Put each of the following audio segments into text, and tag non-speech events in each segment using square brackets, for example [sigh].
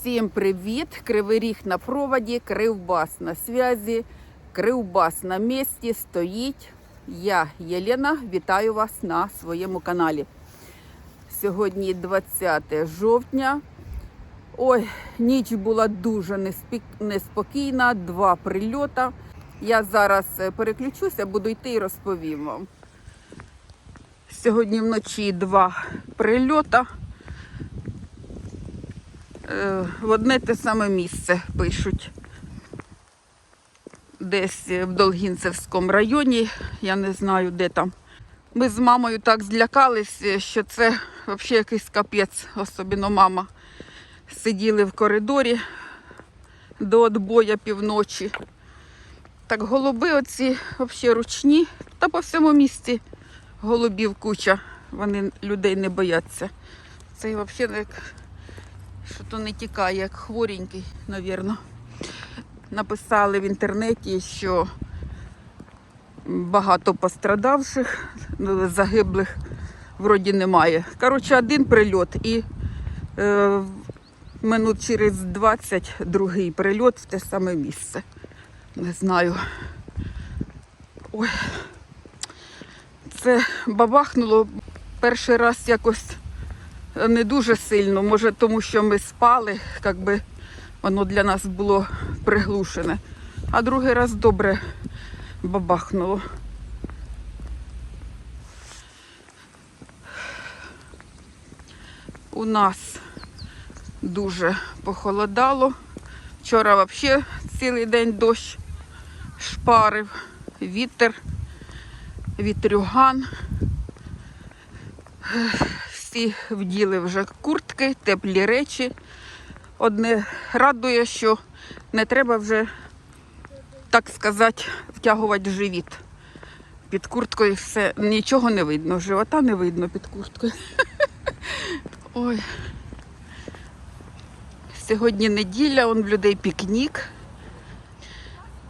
Всім привіт! Кривий ріг на проводі, Кривбас на зв'язі, Кривбас на місці стоїть. Я Єлена, вітаю вас на своєму каналі. Сьогодні 20 жовтня. Ой, ніч була дуже неспокійна, два прильота. Я зараз е, переключуся, буду йти і розповім вам. Сьогодні вночі два прильота. Е, в одне те саме місце пишуть. Десь в Долгінцевському районі, я не знаю, де там. Ми з мамою так злякались, що це взагалі якийсь капець, особливо мама. Сиділи в коридорі до отбоя півночі. Так голуби оці взагалі ручні, та по всьому місті голубів куча. Вони людей не бояться. Це взагалі як що то не тікає, як хворенький, навірно. Написали в інтернеті, що багато пострадавших, загиблих вроді немає. Коротше, один прильот і е, минут через 20 другий прильот в те саме місце. Не знаю. Ой. Це бабахнуло перший раз якось не дуже сильно, може тому що ми спали, як би воно для нас було приглушене. А другий раз добре бабахнуло. У нас дуже похолодало. Вчора взагалі цілий день дощ шпарив, вітер, вітрюган всі вділи вже куртки, теплі речі. Одне радує, що не треба вже, так сказати, втягувати живіт. Під курткою все, нічого не видно, живота не видно під курткою. [laughs] Ой. Сьогодні неділя, он в людей пікнік.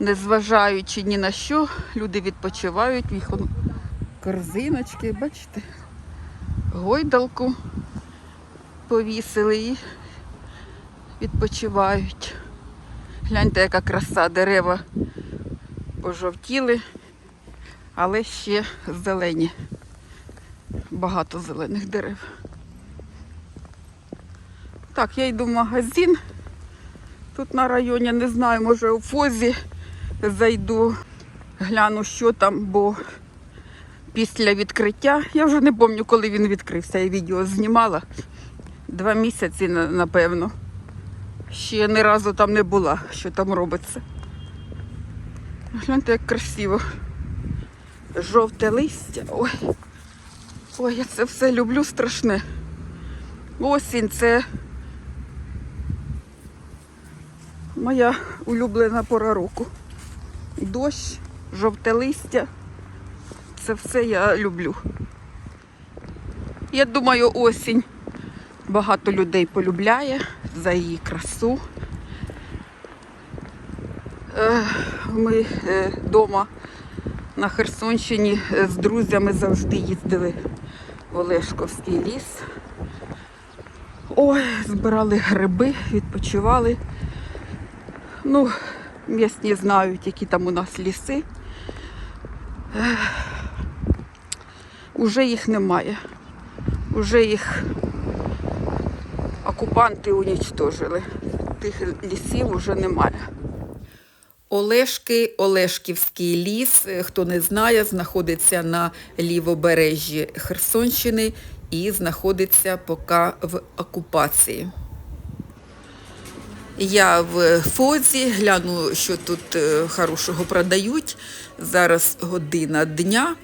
Незважаючи ні на що, люди відпочивають, їх корзиночки, бачите? Гойдалку повісили і відпочивають. Гляньте, яка краса, дерева пожовтіли, але ще зелені. Багато зелених дерев. Так, я йду в магазин. Тут на районі, не знаю, може у Фозі зайду, гляну, що там, бо після відкриття. Я вже не пам'ятаю, коли він відкрився. Я відео знімала. Два місяці, напевно. Ще ні разу там не була, що там робиться. Гляньте, як красиво. Жовте листя. Ой. Ой, я це все люблю страшне. Осінь це моя улюблена пора року. Дощ, жовте листя. Це все я люблю. Я думаю, осінь багато людей полюбляє за її красу. Е, Ми вдома на Херсонщині е, з друзями завжди їздили в Олешковський ліс. Ой, збирали гриби, відпочивали. Ну, місні знають, які там у нас ліси. Уже їх немає. Уже їх окупанти унічтожили. Тих лісів уже немає. Олешки, Олешківський ліс, е, хто не знає, знаходиться на лівобережжі Херсонщини і знаходиться поки в окупації. Я в Фозі гляну, що тут е, хорошого продають. Зараз година дня.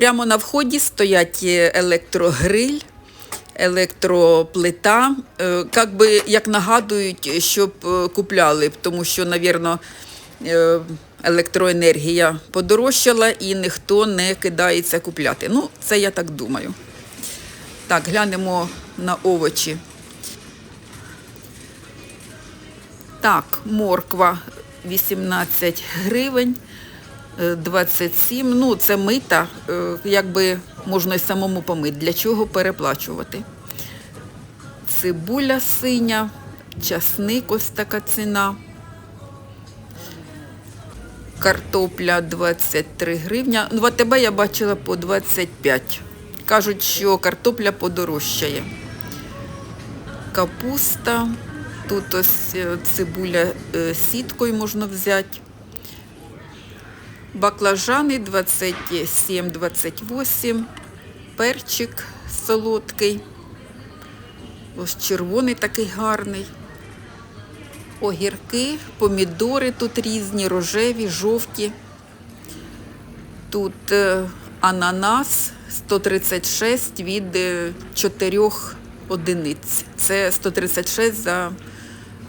Прямо на вході стоять е, електрогриль, електроплита. Е, Как би як нагадують, щоб е, купляли, тому що, е, електроенергія подорожчала і ніхто не кидається купляти. Ну, це я так думаю. Так, глянемо на овочі. Так, морква 18 гривень, е, 27. Ну, це мита, е, якби можна й самому помити. Для чого переплачувати? Цибуля синя Часник ось така ціна. Картопля 23 гривня. Ну, в АТБ я бачила по 25. Кажуть, що картопля подорожчає. Капуста. Тут ось е, цибуля е, сіткою можна взяти. Баклажани 27-28. Перчик солодкий. Ось червоний такий гарний. Огірки, помідори тут різні, рожеві, жовті. Тут е, ананас 136 від 4 одиниць. Це 136 за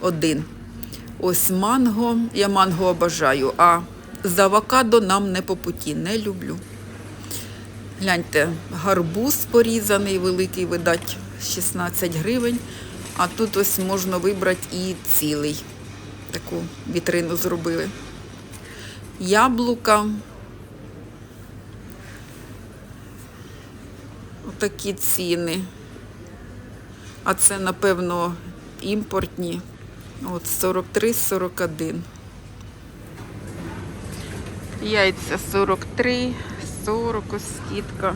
один. Ось манго. Я манго обожаю, а з авокадо нам не по путі, не люблю. Гляньте, гарбуз порізаний, великий, видать, 16 гривень. А тут ось можна вибрати і цілий. Таку вітрину зробили. Яблука. Отакі ціни. А це, напевно, імпортні. От 43-41. Яйця 43, 40 ось скидка.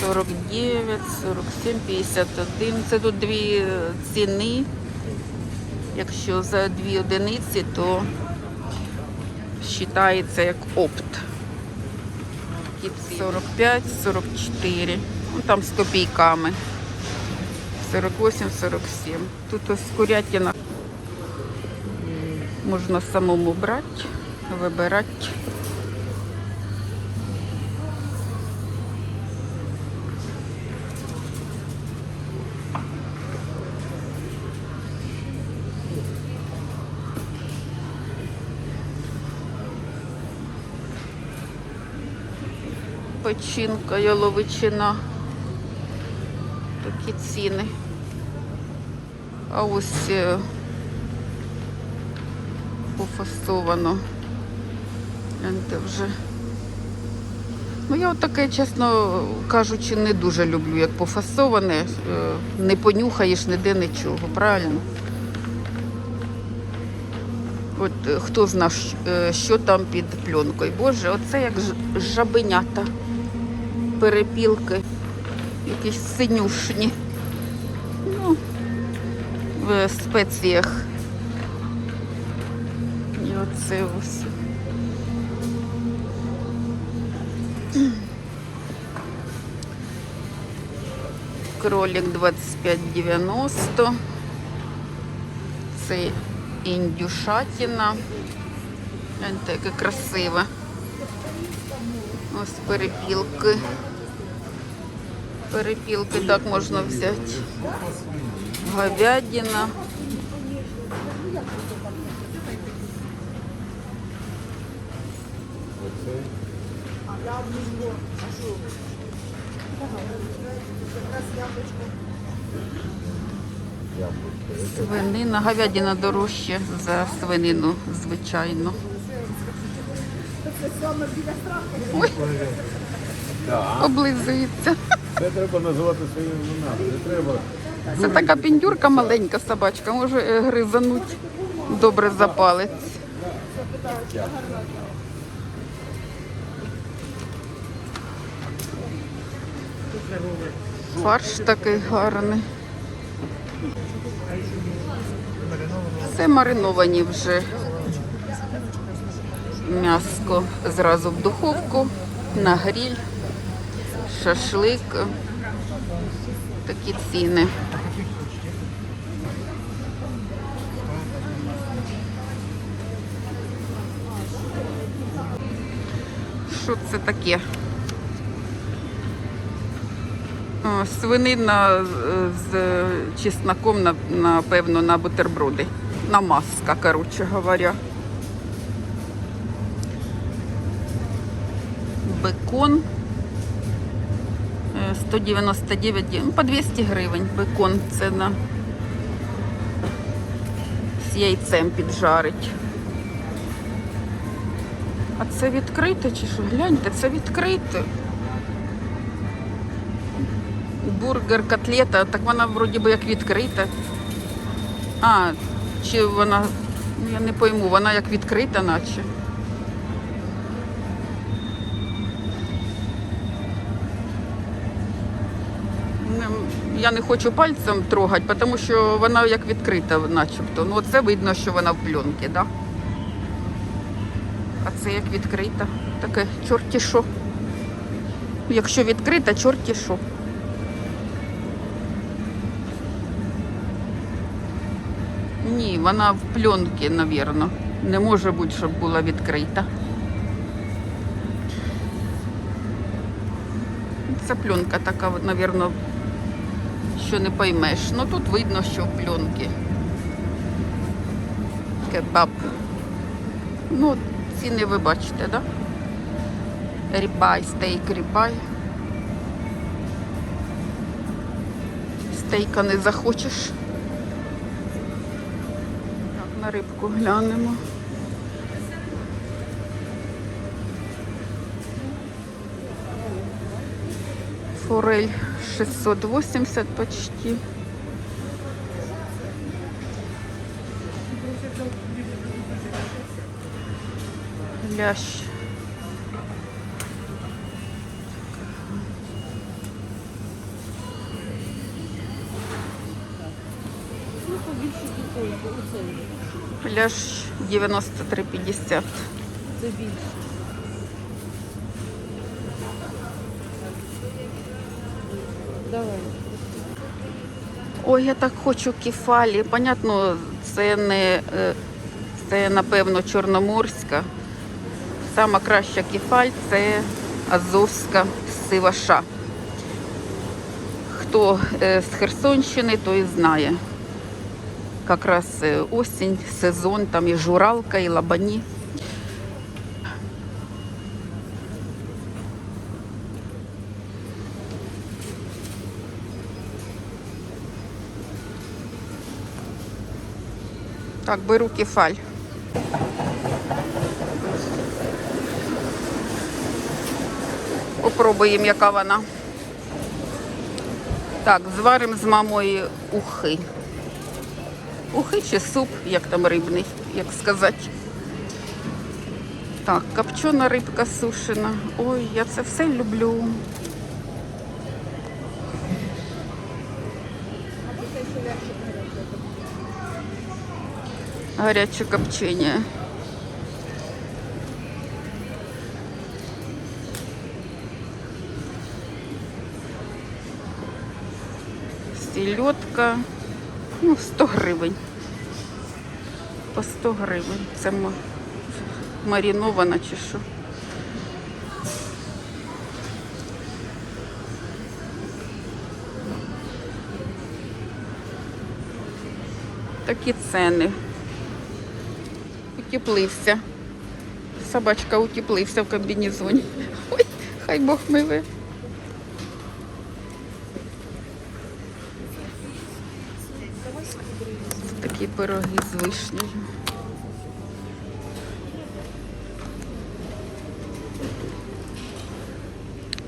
49, 47, 51. Це тут дві ціни. Якщо за дві одиниці, то вважається як опт. Кіт 45, 44. Ну, там з копійками. 48, 47. Тут ось курятина. Можна самому брати, вибирати. Печінка, яловичина. Такі ціни. А ось е, пофасовано. Гляньте вже. Ну, я таке, чесно кажучи, не дуже люблю, як пофасоване. Е, Не понюхаєш ніде нічого, правильно? От е, хто знає, е, що там під пленкою. Боже, оце як жабенята, перепілки, якісь синюшні. Ну, в спеціях. Ось. Кролик 25,90. Це індюшатина. Гляньте, яке красиве. Ось перепілки. Перепілки так можна взяти. Говядина. Свинина, говядина дорожче за свинину, звичайно. Ой, облизується. Це треба називати своїми іменами. Не треба. Це така піндюрка маленька собачка, може е, гризануть добре за Фарш такий гарний. Це мариновані вже м'яско зразу в духовку, на гриль, шашлик. Такі ціни. Що це таке? Свинина з- з чесноком, напевно, на бутерброди. Намазка, коротше говоря. Бекон. Е, 199, ну, по 200 гривень бекон це на з яйцем піджарить. А це відкрите чи що? Гляньте, це відкрите. Бургер, котлета, так вона вроді би як відкрита. А, чи вона, ну я не пойму, вона як відкрита, наче. Я не хочу пальцем трогати, тому що вона як відкрита, начебто. Ну, це видно, що вона в пленці? Да? А це як відкрита. Таке чорті що. Якщо відкрита, чорті що. Ні, вона в пленці, мабуть. Не може бути, щоб була відкрита. Це пленка така, мабуть, що не поймеш. Ну тут видно, що в пленці. Кебаб. Ну, ціни ви бачите, так? Да? Рібай, стейк, рібай. Стейка не захочеш. На рибку глянемо. Форель 680 почти. Лящ. Лящ 93,50. Це більше. Давай. Ой, я так хочу кефалі. Понятно, це не е, це, напевно, чорноморська. Сама краща кефаль це азовська сиваша. Хто е, з Херсонщини, той знає. Якраз е, осінь, сезон, там і журалка, і лабані. Так, беру кефаль. Попробуємо, яка вона. Так, зваримо з мамою ухи. Ухи чи суп, як там рибний, як сказати. Так, копчена рибка сушена. Ой, я це все люблю. Гаряче копчення. Сільотка. Ну, 100 гривень. По 100 гривень. Це ма- марінована чи що. Такі ціни. Утеплився. Собачка утеплився в комбінезоні. Ой, хай Бог миле. Такі пироги з вишнею.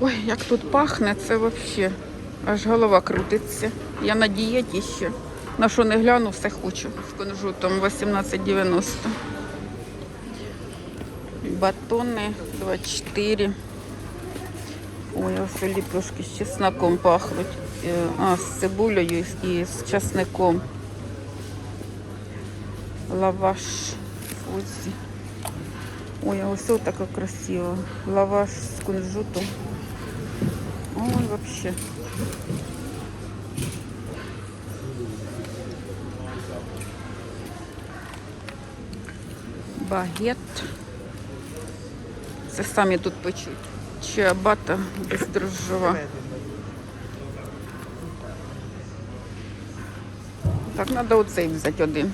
Ой, як тут пахне, це взагалі. Аж голова крутиться. Я на дієті ще. На що не гляну, все хочу. З кунжутом 18,90. Батони 24. Ой, ось ліпешки з чесноком пахнуть. Е, А, з цибулею і з часником. Лаваш фузі. Ой, а ось така красиво. Лаваш з кунжутом. Ой, вообще. Багет. Це самі тут печуть. Чиабата бездрожжова. Так, треба оцей взяти один.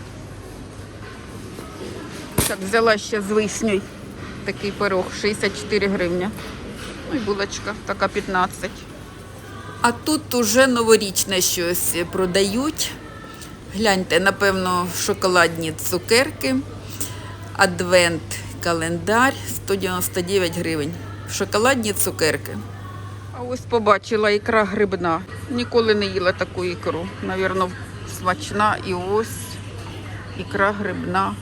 Так, взяла ще з вишнею такий пирог, 64 гривні. Ну і булочка така 15. А тут уже новорічне щось продають. Гляньте, напевно, шоколадні цукерки. Адвент календар 199 гривень. Шоколадні цукерки. А ось побачила ікра грибна. Ніколи не їла таку ікру. Навірно, смачна. І ось ікра грибна.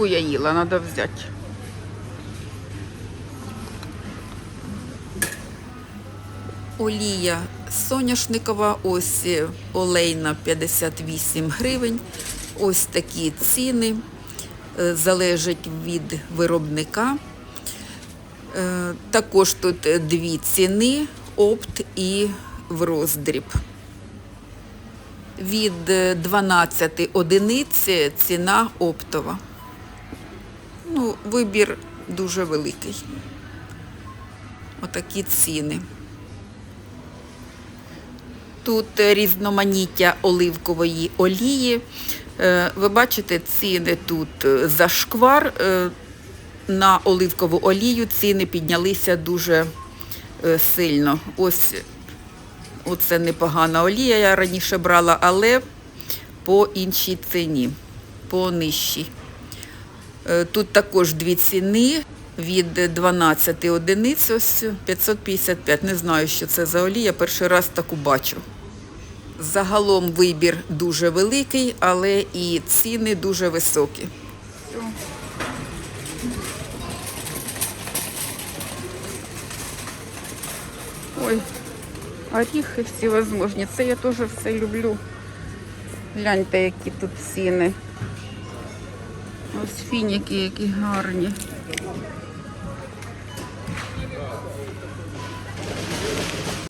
Таку я їла, треба взяти. Олія соняшникова, ось е, олейна 58 гривень. Ось такі ціни. Е, Залежить від виробника. Е, Також тут е, дві ціни опт і в роздріб. Від е, 12 одиниць ціна оптова. Вибір дуже великий. Отакі ціни. Тут різноманіття оливкової олії. Е, Ви бачите, ціни тут е, за шквар. е, На оливкову олію ціни піднялися дуже сильно. Ось оце непогана олія. Я раніше брала, але по іншій ціні, по нижчій. Е, Тут також дві ціни від 12 одиниць, ось 555. Не знаю, що це за олія, перший раз таку бачу. Загалом вибір дуже великий, але і ціни дуже високі. Ой, оріхи всевозможні. Це я теж все люблю. Гляньте, які тут ціни. Ось фініки, які гарні.